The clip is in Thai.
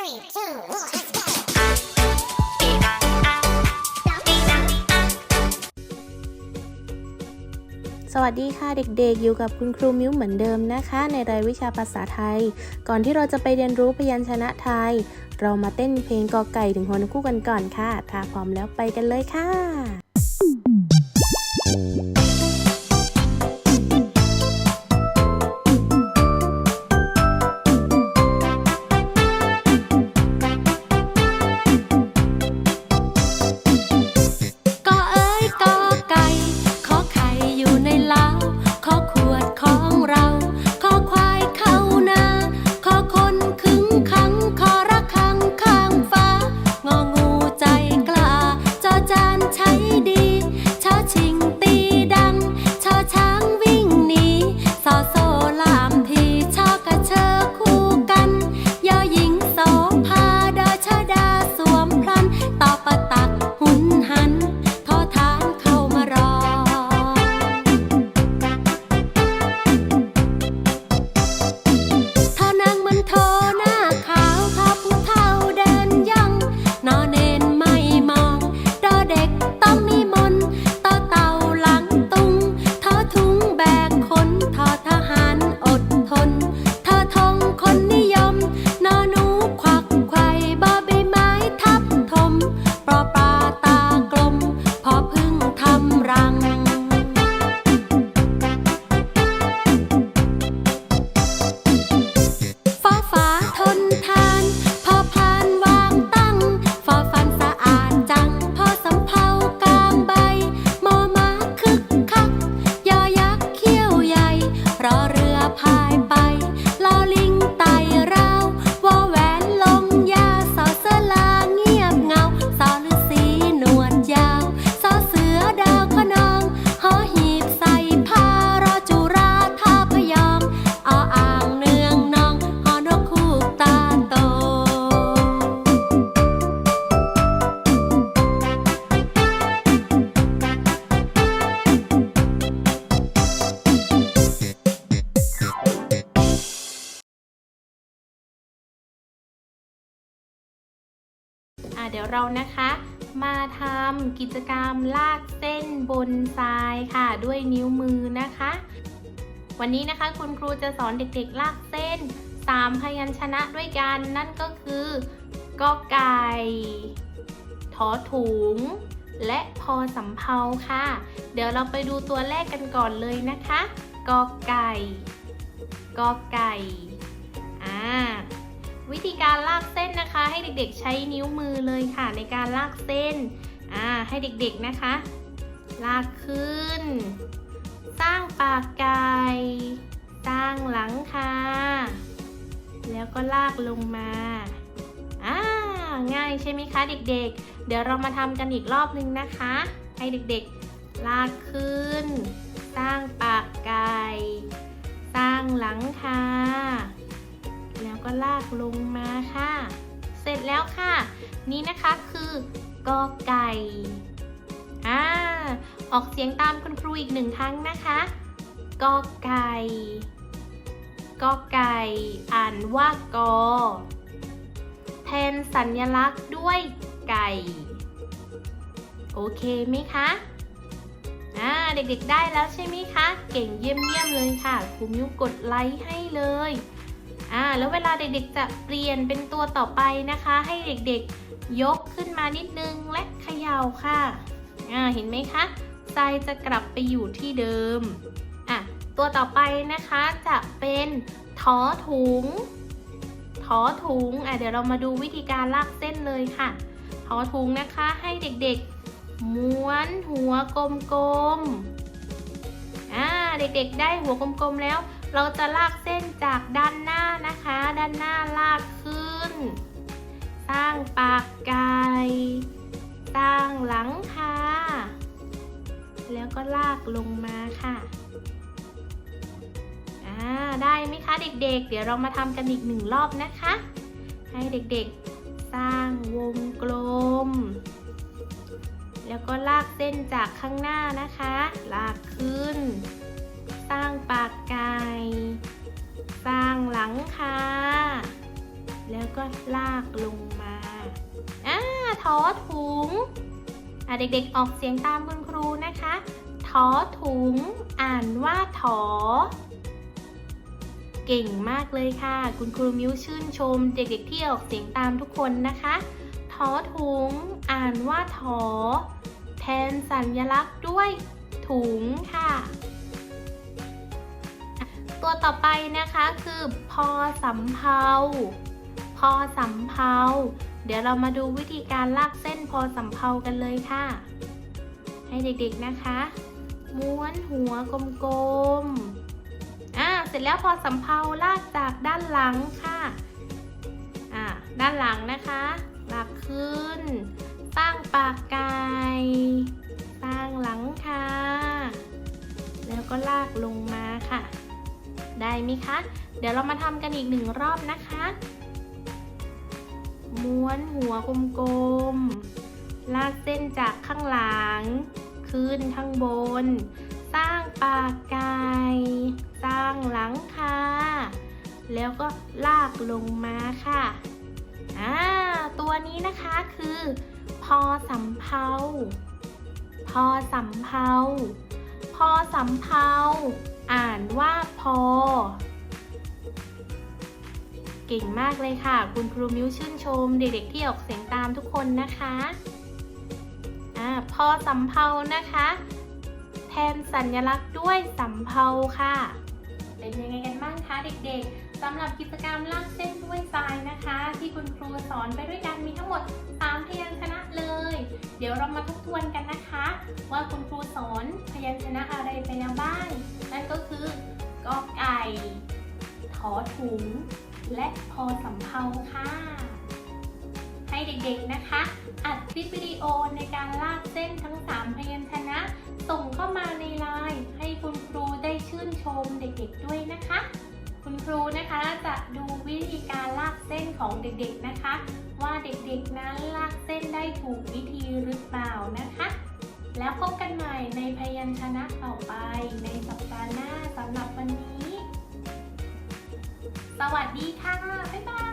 Three, two, one, let's go. สวัสดีค่ะเด็กๆ อยู่กับคุณครูมิ้วเหมือนเดิมนะคะ ในรายวิชาภาษาไทย ก่อนที่เราจะไปเรียนรู้พยัญชนะไทย เรามาเต้นเพลงกอไก่ถึงหัวนกคู่กันก่อนค่ะ ถ้าพร้อมแล้วไปกันเลยค่ะ เรานะคะ มาทำกิจกรรมลากเส้นบนทรายค่ะ ด้วยนิ้วมือนะคะ วันนี้นะคะคุณครูจะสอนเด็กๆลากเส้น 3 พยัญชนะด้วยกัน นั่นก็คือกอไก่ทอถุง และพอสำเภาค่ะ เดี๋ยวเราไปดูตัวแรกกันก่อนเลยนะคะกอไก่กอไก่ อ่า วิธีการลากเส้นนะคะ ให้เด็กๆใช้นิ้วมือเลยค่ะ ในการลากเส้นอ่าให้เด็กๆนะคะ ลากขึ้น สร้างปากไก่สร้างหลังคาแล้วก็ลากลงมาอ่าง่ายใช่ไหมคะเด็กๆ เดี๋ยวเรามาทำกันอีกรอบนึงนะคะ ให้เด็กๆ ลากขึ้น สร้างปากไก่ สร้างหลังคา แล้วก็ลากลงมาค่ะ เสร็จแล้วค่ะ นี่นะคะคือกอไก่อ่าออกเสียงตามคุณครูอีกหนึ่งครั้งนะคะกอไก่กอไก่ อ่านว่ากอ แทนสัญลักษณ์ด้วยไก่ โอเคไหมคะอ่าเด็กๆได้แล้วใช่ไหมคะ เก่งเยี่ยมๆเลยค่ะครูมิวกดไลค์ให้เลย อ่าแล้วเวลาเด็กๆจะเปลี่ยนเป็นตัวต่อไปนะคะ ให้เด็กๆยกขึ้นมานิดนึงและเขย่าค่ะอ่าเห็นไหมคะทรายจะกลับไปอยู่ที่เดิมอะตัวต่อไปนะคะจะเป็นถอถุงถอถุงอะเดี๋ยวเรามาดูวิธีการลากเส้นเลยค่ะถอถุงนะคะให้เด็กๆ ม้วนหัวกลมๆอ่าเด็กๆ ได้หัวกลมๆแล้ว เราจะลากเส้นจากด้านหน้านะคะ ด้านหน้าลากขึ้น สร้างปากไก่สร้างหลังคาแล้วก็ลากลงมาค่ะอ่าได้ไหมคะเด็กๆเดี๋ยวเรามาทำกันอีกหนึ่งรอบนะคะ ให้เด็กๆ สร้างวงกลม แล้วก็ลากเส้นจากข้างหน้านะคะ ลากขึ้น สร้างปากไก่ สร้างหลังคา แล้วก็ลากลงมาอ่าทอถุงอะเด็กๆออกเสียงตามคุณครูนะคะทอถุง อ่านว่าถอ เก่งมากเลยค่ะ คุณครูมิ้วชื่นชม เด็กๆที่ออกเสียงตามทุกคนนะคะทอถุง อ่านว่าถอ แทนสัญลักษณ์ด้วยถุงค่ะ ตัวต่อไปนะคะคือพอสำเพาพอสำเพาเดี๋ยวเรามาดูวิธีการลากเส้นพอสำเพากันเลยค่ะ ให้เด็กๆนะคะ ม้วนหัวกลมๆอ่าเสร็จแล้วพอสำเพาลากจากด้านหลังค่ะอ่าด้านหลังนะคะลากขึ้นสร้างปากไก่สร้างหลังคาแล้วก็ลากลงมาค่ะ ได้ไหมคะ เดี๋ยวเรามาทำกันอีกหนึ่งรอบนะคะ ม้วนหัวกลมๆ ลากเส้นจากข้างหลัง ขึ้นข้างบน สร้างปากไก่สร้างหลังคา แล้วก็ลากลงมาค่ะอ่าตัวนี้นะคะคือ พอสำเพาพอสำเพาพอสำเพา อ่านว่าพอ เก่งมากเลยค่ะ คุณครูมิ้วชื่นชม เด็กๆที่ออกเสียงตามทุกคนนะคะอ่าพอสำเพานะคะ แทนสัญลักษณ์ด้วยสำเพาค่ะ เป็นยังไงกันบ้างคะเด็กๆ สำหรับกิจกรรมลากเส้นด้วยทรายนะคะ ที่คุณครูสอนไปด้วยกันมีทั้งหมด 3 พยัญชนะเลย เดี๋ยวเรามาทบทวนกันนะคะ ว่าคุณครูสอนพยัญชนะอะไรไปแล้วบ้างนั่นก็คือกอไก่ถอถุง และพอสำเพาค่ะ ให้เด็กๆนะคะ อัดคลิปวิดีโอในการลากเส้นทั้ง 3 พยัญชนะ ส่งเข้ามาในไลน์ให้คุณครูได้ชื่นชมเด็กๆด้วยนะคะ คุณครูนะคะจะดูวิธีการลากเส้นของเด็กๆนะคะ ว่าเด็กๆนั้นลากเส้นได้ถูกวิธีหรือเปล่านะคะ แล้วพบกันใหม่ในพยัญชนะต่อไปในสัปดาห์หน้าสำหรับวันนี้ สวัสดีค่ะ บ๊ายบาย